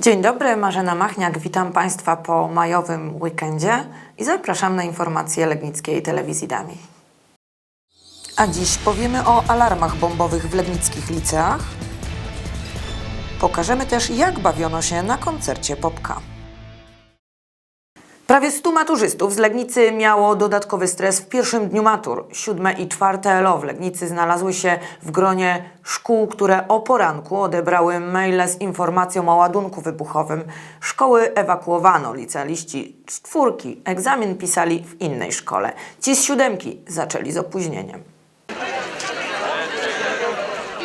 Dzień dobry, Marzena Machniak. Witam Państwa po majowym weekendzie i zapraszam na informacje Legnickiej Telewizji Dami. A dziś powiemy o alarmach bombowych w legnickich liceach. Pokażemy też, jak bawiono się na koncercie Popka. Prawie 100 maturzystów z Legnicy miało dodatkowy stres w pierwszym dniu matur. Siódme i czwarte LO w Legnicy znalazły się w gronie szkół, które o poranku odebrały maile z informacją o ładunku wybuchowym. Szkoły ewakuowano, licealiści z czwórki egzamin pisali w innej szkole. Ci z siódemki zaczęli z opóźnieniem.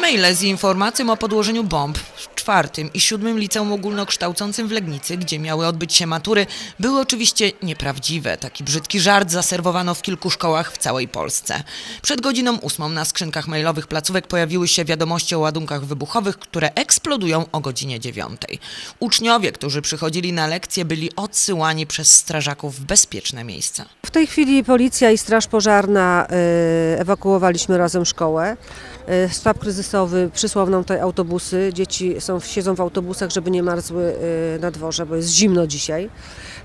Maile z informacją o podłożeniu bomb czwartym i siódmym liceum ogólnokształcącym w Legnicy, gdzie miały odbyć się matury, były oczywiście nieprawdziwe. Taki brzydki żart zaserwowano w kilku szkołach w całej Polsce. Przed godziną ósmą na skrzynkach mailowych placówek pojawiły się wiadomości o ładunkach wybuchowych, które eksplodują o godzinie dziewiątej. Uczniowie, którzy przychodzili na lekcje, byli odsyłani przez strażaków w bezpieczne miejsca. W tej chwili policja i straż pożarna y, ewakuowaliśmy razem szkołę. Y, Sztab kryzysowy przysłał nam tutaj autobusy. Dzieci są, siedzą w autobusach, żeby nie marzły y, na dworze, bo jest zimno dzisiaj.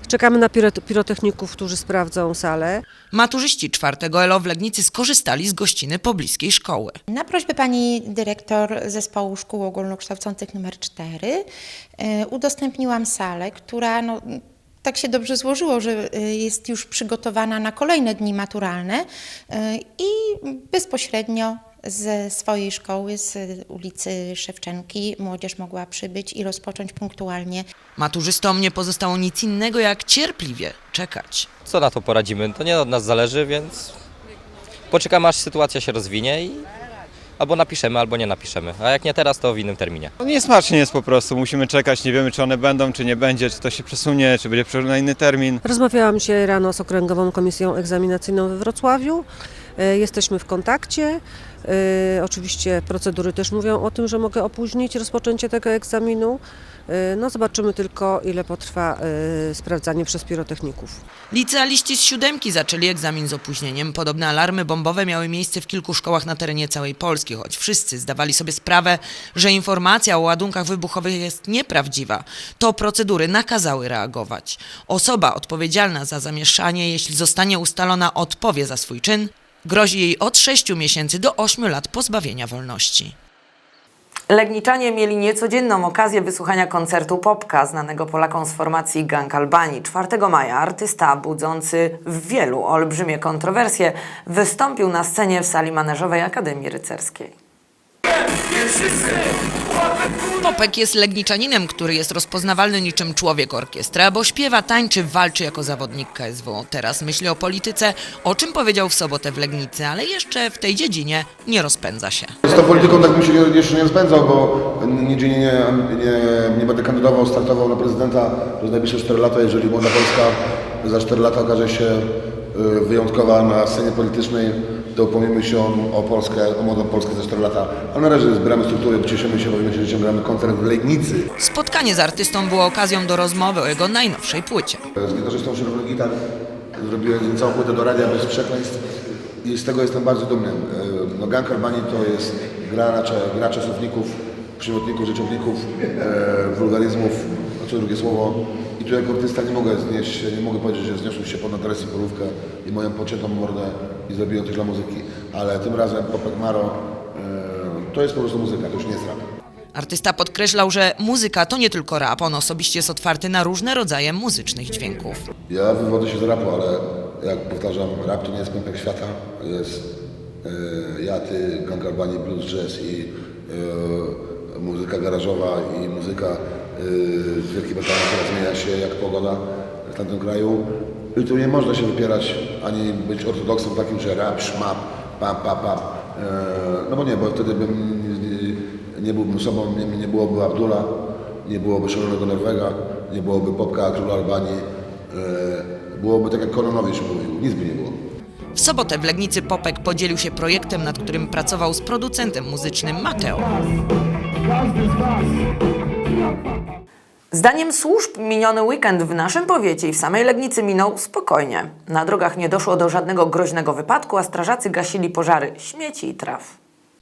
Czekamy na piro- pirotechników, którzy sprawdzą salę. Maturzyści czwartego ELO w Legnicy skorzystali z gościny pobliskiej szkoły. Na prośbę pani dyrektor Zespołu Szkół Ogólnokształcących nr 4 e, udostępniłam salę, która no, tak się dobrze złożyło, że e, jest już przygotowana na kolejne dni maturalne e, i bezpośrednio ze swojej szkoły, z ulicy Szewczenki, młodzież mogła przybyć i rozpocząć punktualnie Maturzystom nie pozostało nic innego jak cierpliwie czekać. co na to poradzimy? To nie od nas zależy, więc poczekamy aż sytuacja się rozwinie i albo napiszemy, albo nie napiszemy. A jak nie teraz, to w innym terminie. No niesmacznie jest po prostu, musimy czekać, nie wiemy czy one będą, czy nie będzie, czy to się przesunie, czy będzie przełożone na inny termin. Rozmawiałam dzisiaj rano z Okręgową Komisją Egzaminacyjną we Wrocławiu. Y, Jesteśmy w kontakcie. Y, Oczywiście procedury też mówią o tym, że mogę opóźnić rozpoczęcie tego egzaminu. Y, No zobaczymy tylko, ile potrwa sprawdzanie przez pirotechników. Licealiści z siódemki zaczęli egzamin z opóźnieniem. Podobne alarmy bombowe miały miejsce w kilku szkołach na terenie całej Polski, choć wszyscy zdawali sobie sprawę, że informacja o ładunkach wybuchowych jest nieprawdziwa. To procedury nakazały reagować. Osoba odpowiedzialna za zamieszanie, jeśli zostanie ustalona, odpowie za swój czyn. Grozi jej od 6 miesięcy do 8 lat pozbawienia wolności. Legniczanie mieli niecodzienną okazję wysłuchania koncertu Popka, znanego Polakom z formacji Gang Albanii. 4 maja artysta budzący w wielu olbrzymie kontrowersje wystąpił na scenie w sali maneżowej Akademii Rycerskiej. Popek jest legniczaninem, który jest rozpoznawalny niczym człowiek orkiestra, bo śpiewa, tańczy, walczy jako zawodnik KSW. Teraz myśli o polityce, o czym powiedział w sobotę w Legnicy, ale jeszcze w tej dziedzinie nie rozpędza się. Z tą polityką tak bym się jeszcze nie rozpędzał, bo nigdzie nie, nie, nie, nie będę kandydował, startował na prezydenta przez najbliższe 4 lata. Jeżeli Młoda Polska za 4 lata okaże się y, wyjątkowa na scenie politycznej, to upomnimy się o, Polskę, o Młodą Polskę za 4 lata. A na razie zbieramy struktury, cieszymy się, bawimy się życiem, gramy koncert w Legnicy. Spotkanie z artystą było okazją do rozmowy o jego najnowszej płycie. Z gitarzystą Szerokim Gitar zrobiłem całą płytę do radia bez przekleństw i z tego jestem bardzo dumny. E, No, Gang to jest gra raczej, gra czasowników, przymiotników, rzeczowników, e, wulgaryzmów, a co drugie słowo. I tu jako artysta nie mogę znieść, nie mogę powiedzieć, że zniosłem się ponad adresy porówkę i moją pociętą mordę i zrobiłem coś dla muzyki. Ale tym razem Popek Maro e, to jest po prostu muzyka, to już nie jest rap. Artysta podkreślał, że muzyka to nie tylko rap, on osobiście jest otwarty na różne rodzaje muzycznych dźwięków. Ja wywodzę się z rapu, ale jak powtarzam, rap to nie jest pępek świata. Jest e, ja, ty, Gang Albanii, blues, jazz i e, muzyka garażowa i muzyka z Wielkiej Brytanii, która zmienia się jak pogoda w tamtym kraju. I tu nie można się wypierać, ani być ortodoksem takim, że rap, szmap, pam, pam, pam. E, no bo nie, bo wtedy bym nie, byłbym sobą, nie, nie byłoby Abdula, nie byłoby Szalonego Norwega, nie byłoby Popka, Króla Albanii. E, byłoby tak jak Kononowicz mówił, nic by nie było. W sobotę w Legnicy Popek podzielił się projektem, nad którym pracował z producentem muzycznym Mateo. Zdaniem służb miniony weekend w naszym powiecie i w samej Legnicy minął spokojnie. Na drogach nie doszło do żadnego groźnego wypadku, a strażacy gasili pożary śmieci i traw.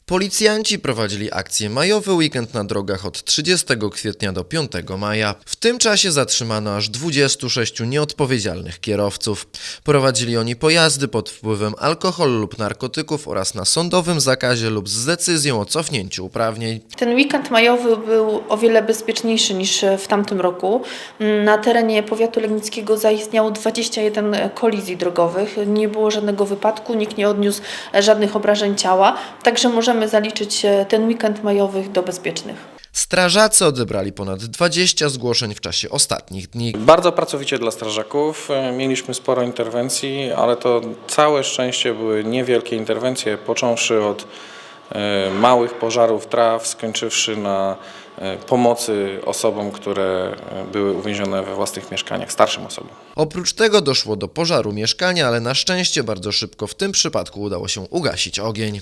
Policjanci prowadzili akcję Majowy Weekend na drogach od 30 kwietnia do 5 maja. W tym czasie zatrzymano aż 26 nieodpowiedzialnych kierowców. Prowadzili oni pojazdy pod wpływem alkoholu lub narkotyków oraz na sądowym zakazie lub z decyzją o cofnięciu uprawnień. Ten weekend majowy był o wiele bezpieczniejszy niż w tamtym roku. Na terenie powiatu legnickiego zaistniało 21 kolizji drogowych. Nie było żadnego wypadku, nikt nie odniósł żadnych obrażeń ciała, także możemy zaliczyć ten weekend majowy do bezpiecznych. Strażacy odebrali ponad 20 zgłoszeń w czasie ostatnich dni. Bardzo pracowicie dla strażaków. E, Mieliśmy sporo interwencji, ale to całe szczęście były niewielkie interwencje, począwszy od e, małych pożarów traw, skończywszy na e, pomocy osobom, które e, były uwięzione we własnych mieszkaniach, starszym osobom. Oprócz tego doszło do pożaru mieszkania, ale na szczęście bardzo szybko w tym przypadku udało się ugasić ogień.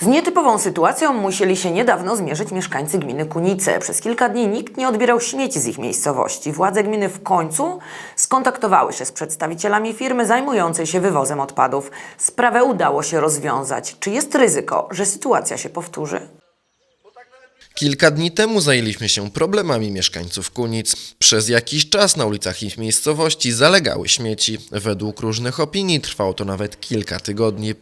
Z nietypową sytuacją musieli się niedawno zmierzyć mieszkańcy gminy Kunice. Przez kilka dni nikt nie odbierał śmieci z ich miejscowości. Władze gminy w końcu skontaktowały się z przedstawicielami firmy zajmującej się wywozem odpadów. Sprawę udało się rozwiązać. Czy jest ryzyko, że sytuacja się powtórzy? Kilka dni temu zajęliśmy się problemami mieszkańców Kunic. Przez jakiś czas na ulicach ich miejscowości zalegały śmieci. Według różnych opinii trwało to nawet kilka tygodni.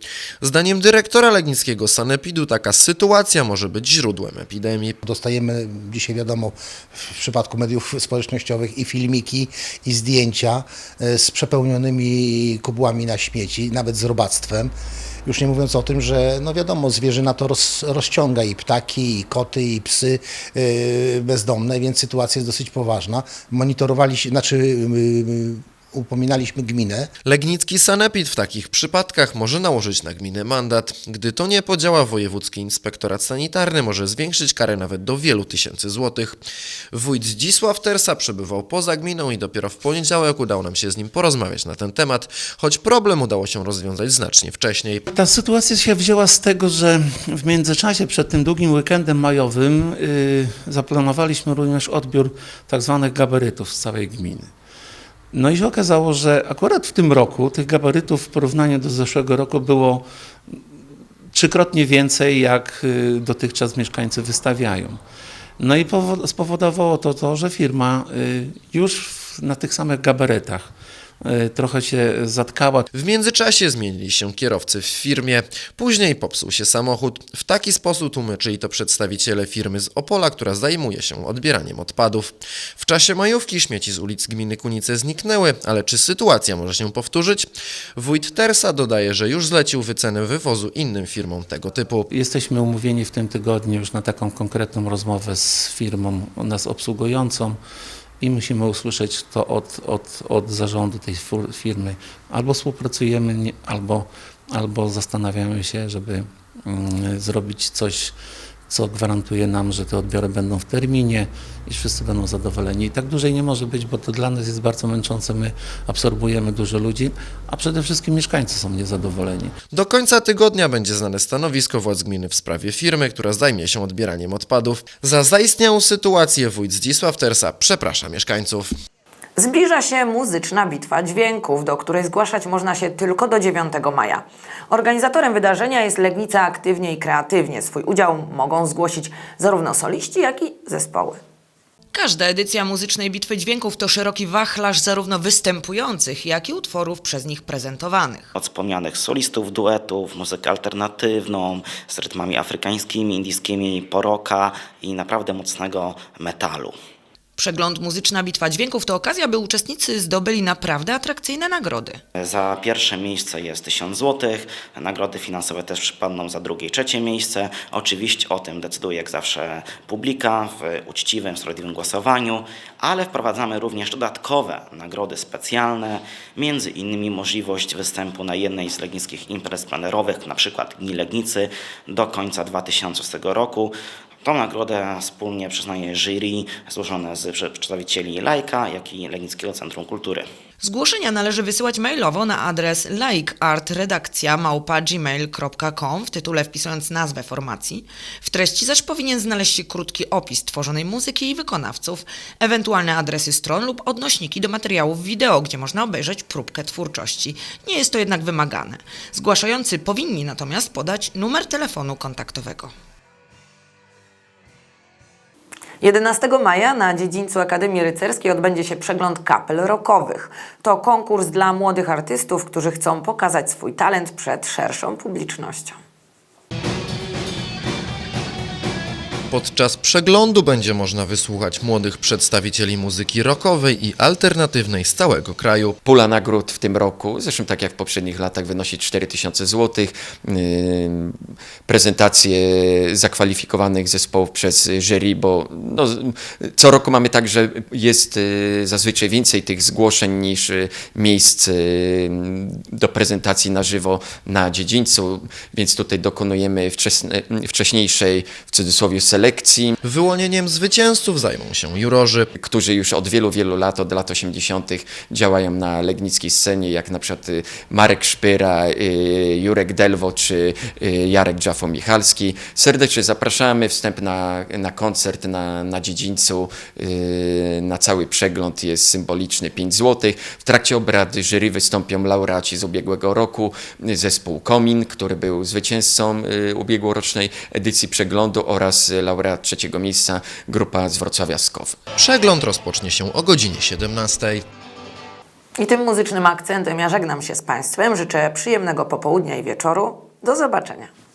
Zdaniem dyrektora legnickiego Sanepidu taka sytuacja może być źródłem epidemii. Dostajemy dzisiaj wiadomo w przypadku mediów społecznościowych i filmiki i zdjęcia e, z przepełnionymi kubłami na śmieci, nawet z robactwem. Już nie mówiąc o tym, że no wiadomo, zwierzyna to roz, rozciąga i ptaki, i koty, i psy yy, bezdomne, więc sytuacja jest dosyć poważna. Monitorowaliśmy, znaczy yy, upominaliśmy gminę, Legnicki Sanepid w takich przypadkach może nałożyć na gminę mandat. Gdy to nie podziała, wojewódzki inspektorat sanitarny może zwiększyć karę nawet do wielu tysięcy złotych. Wójt Zdzisław Tersa przebywał poza gminą i dopiero w poniedziałek udało nam się z nim porozmawiać na ten temat, choć problem udało się rozwiązać znacznie wcześniej. Ta sytuacja się wzięła z tego, że w międzyczasie przed tym długim weekendem majowym yy, zaplanowaliśmy również odbiór tak zwanych gabarytów z całej gminy. No i się okazało, że akurat w tym roku tych gabarytów w porównaniu do zeszłego roku było trzykrotnie więcej, jak y, dotychczas mieszkańcy wystawiają. No i powo- spowodowało to to, że firma y, już na tych samych gabarytach y, trochę się zatkała. W międzyczasie zmienili się kierowcy w firmie, później popsuł się samochód. W taki sposób tłumaczyli to przedstawiciele firmy z Opola, która zajmuje się odbieraniem odpadów. W czasie majówki śmieci z ulic gminy Kunice zniknęły, ale czy sytuacja może się powtórzyć? Wójt Tersa dodaje, że już zlecił wycenę wywozu innym firmom tego typu. Jesteśmy umówieni w tym tygodniu już na taką konkretną rozmowę z firmą nas obsługującą i musimy usłyszeć to od, od, od zarządu tej firmy. Albo współpracujemy, albo, albo zastanawiamy się, żeby mm, zrobić coś, co gwarantuje nam, że te odbiory będą w terminie i wszyscy będą zadowoleni. I tak dłużej nie może być, bo to dla nas jest bardzo męczące. My absorbujemy dużo ludzi, a przede wszystkim mieszkańcy są niezadowoleni. Do końca tygodnia będzie znane stanowisko władz gminy w sprawie firmy, która zajmie się odbieraniem odpadów. Za zaistniałą sytuację wójt Zdzisław Tersa przeprasza mieszkańców. Zbliża się muzyczna bitwa dźwięków, do której zgłaszać można się tylko do 9 maja. Organizatorem wydarzenia jest Legnica Aktywnie i Kreatywnie. Swój udział mogą zgłosić zarówno soliści, jak i zespoły. Każda edycja muzycznej bitwy dźwięków to szeroki wachlarz zarówno występujących, jak i utworów przez nich prezentowanych. Od wspomnianych solistów, duetów, muzykę alternatywną, z rytmami afrykańskimi, indyjskimi, poroka i naprawdę mocnego metalu. Przegląd Muzyczna Bitwa Dźwięków to okazja, by uczestnicy zdobyli naprawdę atrakcyjne nagrody. Za pierwsze miejsce jest 1000 zł, nagrody finansowe też przypadną za drugie i trzecie miejsce. Oczywiście o tym decyduje jak zawsze publika w uczciwym, sprawiedliwym głosowaniu, ale wprowadzamy również dodatkowe nagrody specjalne, między innymi możliwość występu na jednej z legnickich imprez plenerowych, na przykład Dni Legnicy do końca 2006 roku. Tą nagrodę wspólnie przyznaje jury złożone z przedstawicieli Lajka, jak i Legnickiego Centrum Kultury. Zgłoszenia należy wysyłać mailowo na adres likeartredakcja.gmail.com w tytule wpisując nazwę formacji. W treści zaś powinien znaleźć się krótki opis tworzonej muzyki i wykonawców, ewentualne adresy stron lub odnośniki do materiałów wideo, gdzie można obejrzeć próbkę twórczości. Nie jest to jednak wymagane. Zgłaszający powinni natomiast podać numer telefonu kontaktowego. 11 maja na dziedzińcu Akademii Rycerskiej odbędzie się przegląd kapel rockowych. To konkurs dla młodych artystów, którzy chcą pokazać swój talent przed szerszą publicznością. Podczas przeglądu będzie można wysłuchać młodych przedstawicieli muzyki rockowej i alternatywnej z całego kraju. Pula nagród w tym roku, zresztą tak jak w poprzednich latach, wynosi 4000 zł. Prezentacje zakwalifikowanych zespołów przez jury, bo no, co roku mamy tak, że jest y, zazwyczaj więcej tych zgłoszeń niż y, miejsc do prezentacji na żywo na dziedzińcu, więc tutaj dokonujemy wcześniejszej, w cudzysłowie, selekcji. Wyłonieniem zwycięzców zajmą się jurorzy. którzy już od wielu, wielu lat, od lat 80. działają na legnickiej scenie, jak na przykład y, Marek Szpyra, y, Jurek Delwo czy y, Jarek Dżafo-Michalski. Serdecznie zapraszamy, wstęp na, na koncert na, na dziedzińcu, na cały przegląd jest symboliczny 5 zł. W trakcie obrad jury wystąpią laureaci z ubiegłego roku, zespół Komin, który był zwycięzcą ubiegłorocznej edycji przeglądu oraz laureat trzeciego miejsca, grupa z Wrocławia Skow. Przegląd rozpocznie się o godzinie 17. I tym muzycznym akcentem ja żegnam się z Państwem. Życzę przyjemnego popołudnia i wieczoru. Do zobaczenia.